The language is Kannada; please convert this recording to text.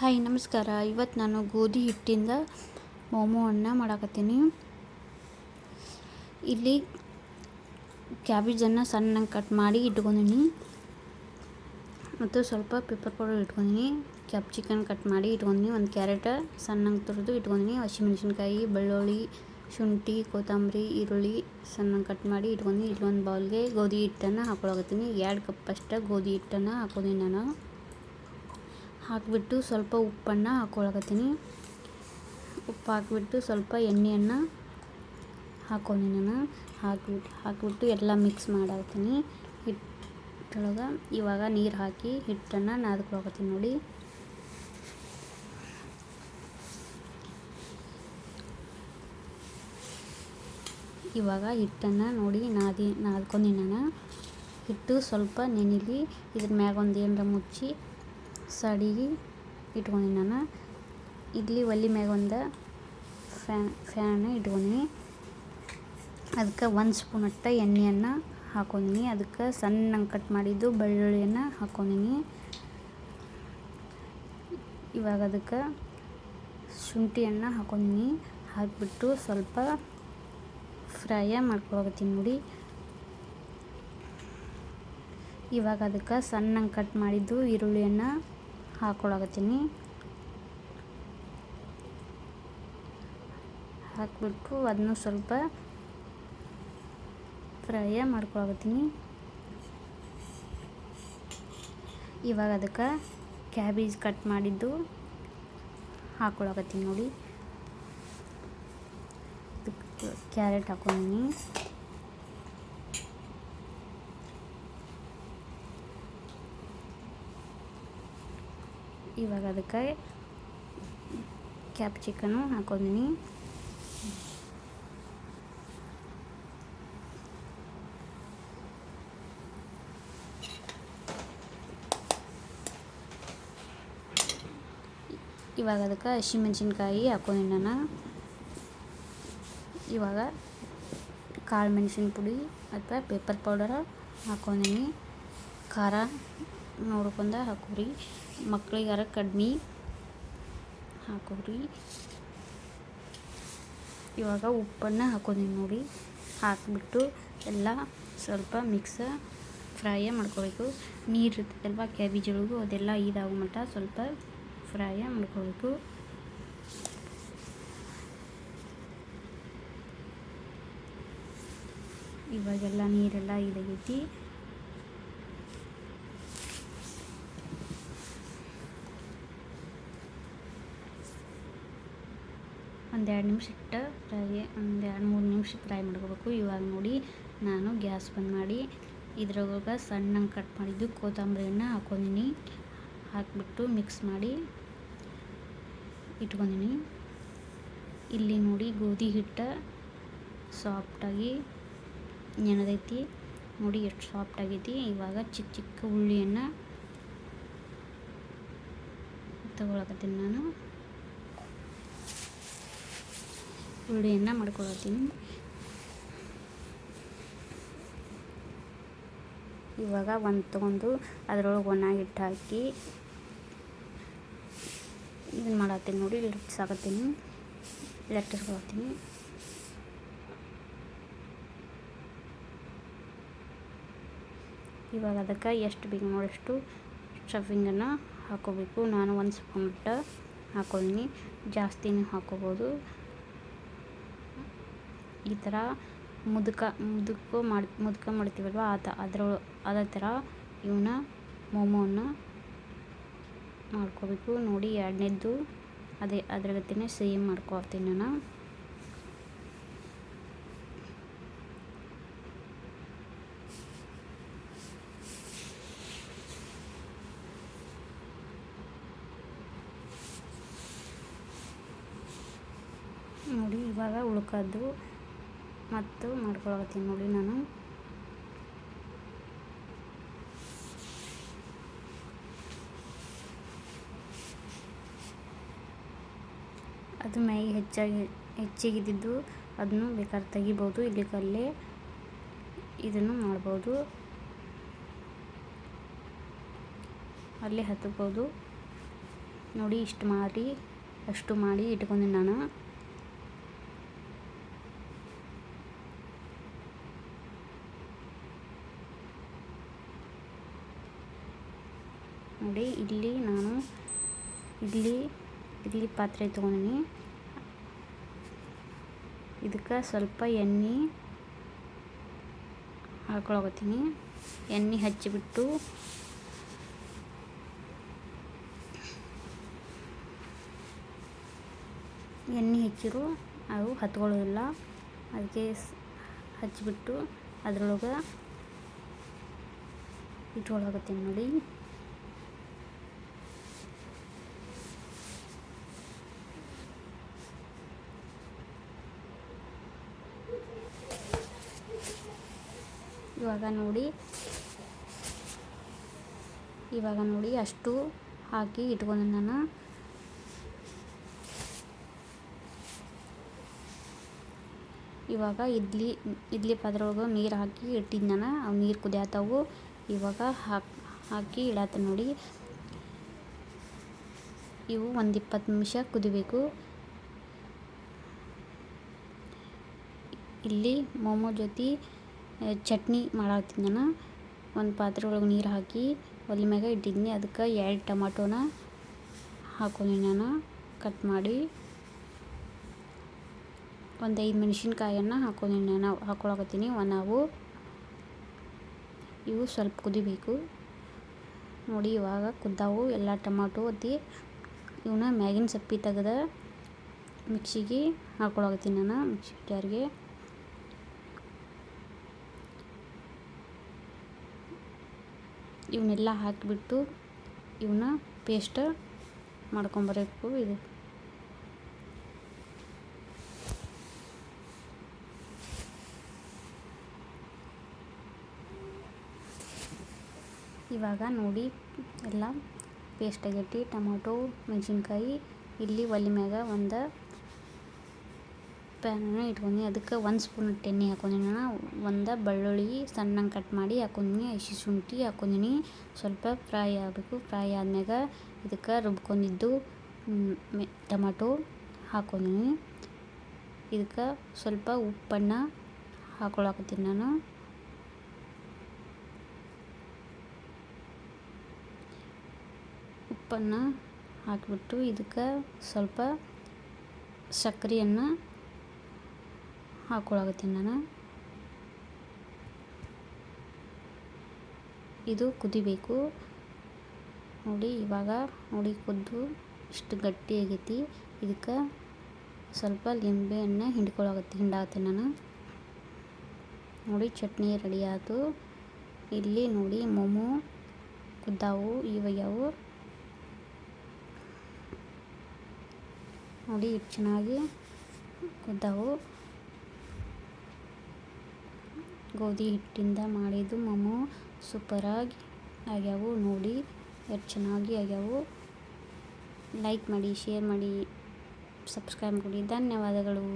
ಹಾಯ್, ನಮಸ್ಕಾರ. ಇವತ್ತು ನಾನು ಗೋಧಿ ಹಿಟ್ಟಿಂದ ಮೋಮೋವನ್ನು ಮಾಡಾಕತ್ತೀನಿ. ಇಲ್ಲಿ ಕ್ಯಾಬೇಜನ್ನು ಸಣ್ಣಗೆ ಕಟ್ ಮಾಡಿ ಇಟ್ಕೊಂಡಿನಿ. ಮತ್ತು ಸ್ವಲ್ಪ ಪೆಪ್ಪರ್ ಪೌಡರ್ ಇಟ್ಕೊಂಡೀನಿ. ಕ್ಯಾಪ್ಸಿಕನ್ ಕಟ್ ಮಾಡಿ ಇಟ್ಕೊಂಡಿನಿ. ಒಂದು ಕ್ಯಾರೆಟ್ ಸಣ್ಣಗೆ ತುರಿದು ಇಟ್ಕೊಂಡೀನಿ. ಹಸಿಮೆಣಸಿನ್ಕಾಯಿ, ಬೆಳ್ಳುಳ್ಳಿ, ಶುಂಠಿ, ಕೊತ್ತಂಬರಿ, ಈರುಳ್ಳಿ ಸಣ್ಣಗೆ ಕಟ್ ಮಾಡಿ ಇಟ್ಕೊಂಡೀನಿ. ಇಲ್ಲೊಂದು ಬೌಲ್ಗೆ ಗೋಧಿ ಹಿಟ್ಟನ್ನು ಹಾಕೊಳಕತ್ತೀನಿ. ಎರಡು ಕಪ್ ಅಷ್ಟು ಗೋಧಿ ಹಿಟ್ಟನ್ನು ಹಾಕೊಂಡೀನಿ ನಾನು. ಹಾಕಿಬಿಟ್ಟು ಸ್ವಲ್ಪ ಉಪ್ಪನ್ನು ಹಾಕ್ಕೊಳಕತ್ತೀನಿ ಉಪ್ಪು ಹಾಕಿಬಿಟ್ಟು ಸ್ವಲ್ಪ ಎಣ್ಣೆಯನ್ನು ಹಾಕೊಂಡಿ ನಾನು. ಹಾಕಿಬಿಟ್ಟು ಹಾಕಿಬಿಟ್ಟು ಎಲ್ಲ ಮಿಕ್ಸ್ ಮಾಡಾಕತ್ತೀನಿ. ಹಿಟ್ಟೊಳಗೆ ಇವಾಗ ನೀರು ಹಾಕಿ ಹಿಟ್ಟನ್ನು ನಾದ್ಕೊಳಕತ್ತೀನಿ ನೋಡಿ. ಇವಾಗ ಹಿಟ್ಟನ್ನು ನೋಡಿ ನಾದಿ ನಾದ್ಕೊಂಡಿ ನಾನು. ಹಿಟ್ಟು ಸ್ವಲ್ಪ ನೆನಿಲಿ, ಇದ್ರ ಮ್ಯಾಗ ಒಂದು ಏನರ ಮುಚ್ಚಿ ಸಡಿಗೆ ಇಟ್ಕೊಂಡೀನಿ ನಾನು ಇಲ್ಲಿ ಒಲೆ ಮ್ಯಾಗ ಒಂದು ಫ್ಯಾನ್ ಫ್ಯಾನ್ ಇಟ್ಕೊಂಡೀನಿ. ಅದಕ್ಕೆ ಒಂದು ಸ್ಪೂನ್ ಅಟ್ಟ ಎಣ್ಣೆಯನ್ನು ಹಾಕೊಂಡೀನಿ. ಅದಕ್ಕೆ ಸಣ್ಣಂಗೆ ಕಟ್ ಮಾಡಿದ್ದು ಬೆಳ್ಳುಳ್ಳಿಯನ್ನು ಹಾಕೊಂಡೀನಿ. ಇವಾಗ ಅದಕ್ಕೆ ಶುಂಠಿಯನ್ನು ಹಾಕೊಂಡೀನಿ. ಹಾಕಿಬಿಟ್ಟು ಸ್ವಲ್ಪ ಫ್ರೈಯ ಮಾಡ್ಕೊಳಕತ್ತೀನಿ ನೋಡಿ. ಇವಾಗ ಅದಕ್ಕೆ ಸಣ್ಣಂಗೆ ಕಟ್ ಮಾಡಿದ್ದು ಈರುಳ್ಳಿಯನ್ನು ಹಾಕ್ಕೊಳಕತ್ತೀನಿ ಹಾಕಿಬಿಟ್ಟು ಅದನ್ನು ಸ್ವಲ್ಪ ಫ್ರೈಯ ಮಾಡ್ಕೊಳಕತ್ತೀನಿ. ಇವಾಗ ಅದಕ್ಕೆ ಕ್ಯಾಬೇಜ್ ಕಟ್ ಮಾಡಿದ್ದು ಹಾಕ್ಕೊಳಕತ್ತೀನಿ ನೋಡಿ. ಕ್ಯಾರೆಟ್ ಹಾಕೊಂಡಿನಿ. ಇವಾಗ ಅದಕ್ಕೆ ಕ್ಯಾಪ್ ಚಿಕನು ಹಾಕೊಂಡಿನಿ ಇವಾಗ ಅದಕ್ಕೆ ಹಸಿಮೆಣ್ಸಿನ್ಕಾಯಿ ಹಾಕೊಂಡಿನಿ ನಾನು. ಇವಾಗ ಕಾಳು ಮೆಣಸಿನ ಪುಡಿ ಅಥವಾ ಪೇಪರ್ ಪೌಡರ್ ಹಾಕೊಂಡಿನಿ ಖಾರ. ನೋಡ್ಕೊಂಡು ಹಾಕೋರಿ. ಮಕ್ಳಿಗಾರ ಕಡ್ಮೆ ಹಾಕೋರಿ. ಇವಾಗ ಉಪ್ಪನ್ನು ಹಾಕೋದೀನಿ ನೋಡಿ. ಹಾಕಿಬಿಟ್ಟು ಎಲ್ಲ ಸ್ವಲ್ಪ ಮಿಕ್ಸ್ ಫ್ರೈ ಮಾಡ್ಕೋಬೇಕು. ನೀರು ಇರ್ತದಲ್ವ ಕ್ಯಾಬೇಜ್ ಒಳಗು ಅದೆಲ್ಲ ಇದಾಗೋ ಮಟ್ಟ ಸ್ವಲ್ಪ ಫ್ರೈ ಮಾಡ್ಕೋಬೇಕು. ಇವಾಗೆಲ್ಲ ನೀರೆಲ್ಲ ಇದಾಗೈತಿ. ಒಂದೆರಡು ನಿಮಿಷ ಇಟ್ಟು ಫ್ರೈ ಒಂದೆರಡು ಮೂರು ನಿಮಿಷ ಫ್ರೈ ಮಾಡ್ಕೋಬೇಕು. ಇವಾಗ ನೋಡಿ ನಾನು ಗ್ಯಾಸ್ ಬಂದ್ ಮಾಡಿ ಇದ್ರೊಳಗೆ ಸಣ್ಣಗೆ ಕಟ್ ಮಾಡಿದ್ದು ಕೊತ್ತಂಬರಿನ ಹಾಕೊಂಡಿನಿ. ಹಾಕಿಬಿಟ್ಟು ಮಿಕ್ಸ್ ಮಾಡಿ ಇಟ್ಕೊಂಡಿನಿ. ಇಲ್ಲಿ ನೋಡಿ ಗೋಧಿ ಹಿಟ್ಟು ಸಾಫ್ಟಾಗಿ ನೆನದೈತಿ. ನೋಡಿ ಎಷ್ಟು ಸಾಫ್ಟ್ ಆಗೈತಿ. ಇವಾಗ ಚಿಕ್ಕ ಚಿಕ್ಕ ಉಳ್ಳಿಯನ್ನು ತಗೊಳಕತ್ತೀನಿ ನಾನು. ಉಳ್ಳಿಯನ್ನು ಮಾಡ್ಕೊಳತ್ತೀನಿ. ಇವಾಗ ಒಂದು ತೊಗೊಂಡು ಅದರೊಳಗೆ ಒಣ ಹಿಟ್ಟು ಹಾಕಿ ಇದನ್ನು ಮಾಡತ್ತೀನಿ ನೋಡಿ ಲಟ್ಟಿಸಾಕತ್ತೀನಿ ಲಟ್ಟಿಸ್ಕೊಳತ್ತೀನಿ ಇವಾಗ ಅದಕ್ಕೆ ಎಷ್ಟು ಬೇಕು ನೋಡಷ್ಟು ಸ್ಟಫಿಂಗನ್ನು ಹಾಕೋಬೇಕು. ನಾನು ಒಂದು ಸ್ಪೂನ್ ಬಿಟ್ಟು ಹಾಕೊಳ್ತೀನಿ ಜಾಸ್ತಿನೂ ಹಾಕೋಬೋದು. ಈ ಥರ ಮುದುಕ, ಮುದುಕು ಮಾಡಿ, ಮುದುಕ ಮಾಡ್ತೀವಲ್ವ? ಆ ಅದ್ರ, ಅದೇ ಥರ ಇವನ್ನ ಮೋಮೋನ ಮಾಡ್ಕೋಬೇಕು. ನೋಡಿ, ಎರಡನೇದ್ದು ಅದೇ ಅದ್ರ ಗತಿನೇ ಸೇಮ್ ಮಾಡ್ಕೊಳ್ತೀನಿ ನಾನು. ನೋಡಿ, ಇವಾಗ ಉಳ್ಕದ್ದು ಮತ್ತು ಮಾಡ್ಕೊಳಕತ್ತೀನಿ ನೋಡಿ ನಾನು. ಅದು ಮೈ ಹೆಚ್ಚಾಗಿ ಹೆಚ್ಚಿಗಿದ್ದು ಅದನ್ನು ಬೇಕಾದ್ರೆ ತೆಗಿಬೋದು. ಇಲ್ಲಿ ಕಲ್ಲೇ ಇದನ್ನು ಮಾಡ್ಬೋದು. ಅಲ್ಲಿ ಹತ್ತಬೋದು. ನೋಡಿ ಇಷ್ಟು ಮಾಡಿ, ಅಷ್ಟು ಮಾಡಿ ಇಟ್ಕೊಂಡೆ ನಾನು. ನೋಡಿ, ಇಲ್ಲಿ ನಾನು ಇಲ್ಲಿ ಇಲ್ಲಿ ಪಾತ್ರೆ ತೊಗೊಂಡಿನಿ. ಇದಕ್ಕೆ ಸ್ವಲ್ಪ ಎಣ್ಣೆ ಹಾಕೊಳಕತ್ತೀನಿ ಎಣ್ಣೆ ಹಚ್ಚಿಬಿಟ್ಟು ಎಣ್ಣೆ ಹೆಚ್ಚಿರು, ಅವು ಹತ್ಕೊಳ್ಳೋದಿಲ್ಲ. ಅದಕ್ಕೆ ಹಚ್ಚಿಬಿಟ್ಟು ಅದ್ರೊಳಗೆ ಇಟ್ಕೊಳಕತ್ತೀನಿ ನೋಡಿ. ಇವಾಗ ನೋಡಿ. ಇವಾಗ ನೋಡಿ ಅಷ್ಟು ಹಾಕಿ ಇಟ್ಕೊಂಡು ನಾನು. ಇವಾಗ ಇಡ್ಲಿ ಇಡ್ಲಿ ಪಾತ್ರೆ ನೀರು ಹಾಕಿ ಇಟ್ಟಿದ್ದು ನಾನು. ಅವು ನೀರು ಕುದಿಯತ್ತವು ಇವಾಗ ಹಾಕಿ ಹಾಕಿ ಇಡತ್ತ ನೋಡಿ. ಇವು ಒಂದು ಇಪ್ಪತ್ತು ನಿಮಿಷ ಕುದಿಬೇಕು. ಇಲ್ಲಿ ಮೊಮೋ ಜೊತೆ ಚಟ್ನಿ ಮಾಡತ್ತೀನಿ ನಾನು. ಒಂದು ಪಾತ್ರೆ ಒಳಗೆ ನೀರು ಹಾಕಿ ಒಲೆ ಮ್ಯಾಗ ಇಟ್ಟಿದ್ನಿ. ಅದಕ್ಕೆ ಎರಡು ಟಮಾಟೋನ ಹಾಕೊಂಡಿ ನಾನು. ಕಟ್ ಮಾಡಿ ಒಂದು ಐದು ಮೆಣಸಿನ್ಕಾಯನ್ನು ಹಾಕೊಂಡಿನಿ ನಾನು. ಹಾಕೊಳಕತ್ತೀನಿ. ನಾವು ಇವು ಸ್ವಲ್ಪ ಕುದಿಬೇಕು. ನೋಡಿ ಇವಾಗ ಕುದ್ದಾವು. ಎಲ್ಲ ಟಮಾಟೋ ಒತ್ತಿ ಇವನ್ನ ಮ್ಯಾಗಿನ ಸಪ್ಪಿ ತೆಗೆದ ಮಿಕ್ಸಿಗೆ ಹಾಕೊಳಕತ್ತೀನಿ ನಾನು. ಮಿಕ್ಸಿ ಜಾರಿಗೆ. ಇವನ್ನೆಲ್ಲ ಹಾಕಿಬಿಟ್ಟು ಇವನ್ನ ಪೇಸ್ಟ್ ಮಾಡ್ಕೊಂಬರಬೇಕು ಇದು. ಇವಾಗ ನೋಡಿ ಎಲ್ಲ ಪೇಸ್ಟ್ ಆಗೈತಿ. ಟೊಮೊಟೊ, ಮೆಣಸಿನ್ಕಾಯಿ, ಇಲ್ಲಿ ಒಲೆ ಮ್ಯಾಗ ಒಂದು ಪ್ಯಾನನ್ನು ಇಟ್ಕೊಂಡಿ ಅದಕ್ಕೆ ಒಂದು ಸ್ಪೂನ್ ಎಣ್ಣೆ ಹಾಕೊಂಡಿನ ಒಂದು ಬೆಳ್ಳುಳ್ಳಿ ಸಣ್ಣಂಗೆ ಕಟ್ ಮಾಡಿ ಹಾಕೊಂಡಿನಿ. ಹಸಿ ಶುಂಠಿ ಹಾಕೊಂಡಿನಿ. ಸ್ವಲ್ಪ ಫ್ರೈ ಆಗಬೇಕು. ಫ್ರೈ ಆದ್ಮ್ಯಾಗ ಇದಕ್ಕೆ ರುಬ್ಕೊಂಡಿದ್ದು ಟೊಮಟೊ ಹಾಕೊಂಡಿನಿ. ಇದಕ್ಕೆ ಸ್ವಲ್ಪ ಉಪ್ಪನ್ನು ಹಾಕೊಳಕತ್ತೀನಿ ನಾನು. ಉಪ್ಪನ್ನು ಹಾಕಿಬಿಟ್ಟು ಇದಕ್ಕೆ ಸ್ವಲ್ಪ ಸಕ್ಕರೆಯನ್ನು ಹಾಕೊಳಕತ್ತೀನಿ ನಾನು. ಇದು ಕುದಿಬೇಕು. ನೋಡಿ, ಇವಾಗ ನೋಡಿ ಕುದ್ದು ಇಷ್ಟು ಗಟ್ಟಿ ಆಗೈತಿ ಇದಕ್ಕೆ ಸ್ವಲ್ಪ ಲಿಂಬೆಹಣ್ಣು ಹಿಂಡ್ಕೊಳಕತ್ತಿ ಹಿಂಡಾಕತ್ತೀನಿ ನಾನು. ನೋಡಿ, ಚಟ್ನಿ ರೆಡಿ ಆಯಿತು. ಇಲ್ಲಿ ನೋಡಿ, ಮೊಮೋ, ಕುದ್ದಾವು ಇವಾಗ್ಯಾವು ನೋಡಿ ಎಷ್ಟು ಚೆನ್ನಾಗಿ ಕುದ್ದಾವು. ಗೋಧಿ ಹಿಟ್ಟಿಂದ ಮಾಡಿದ್ದು ಮೊಮೊ ಸೂಪರಾಗಿ ಆಗ್ಯಾವು, ನೋಡಿ ಎಷ್ಟು ಚೆನ್ನಾಗಿ ಆಗ್ಯಾವು. ಲೈಕ್ ಮಾಡಿ ಶೇರ್ ಮಾಡಿ ಸಬ್ಸ್ಕ್ರೈಬ್ ಮಾಡಿ ಧನ್ಯವಾದಗಳು.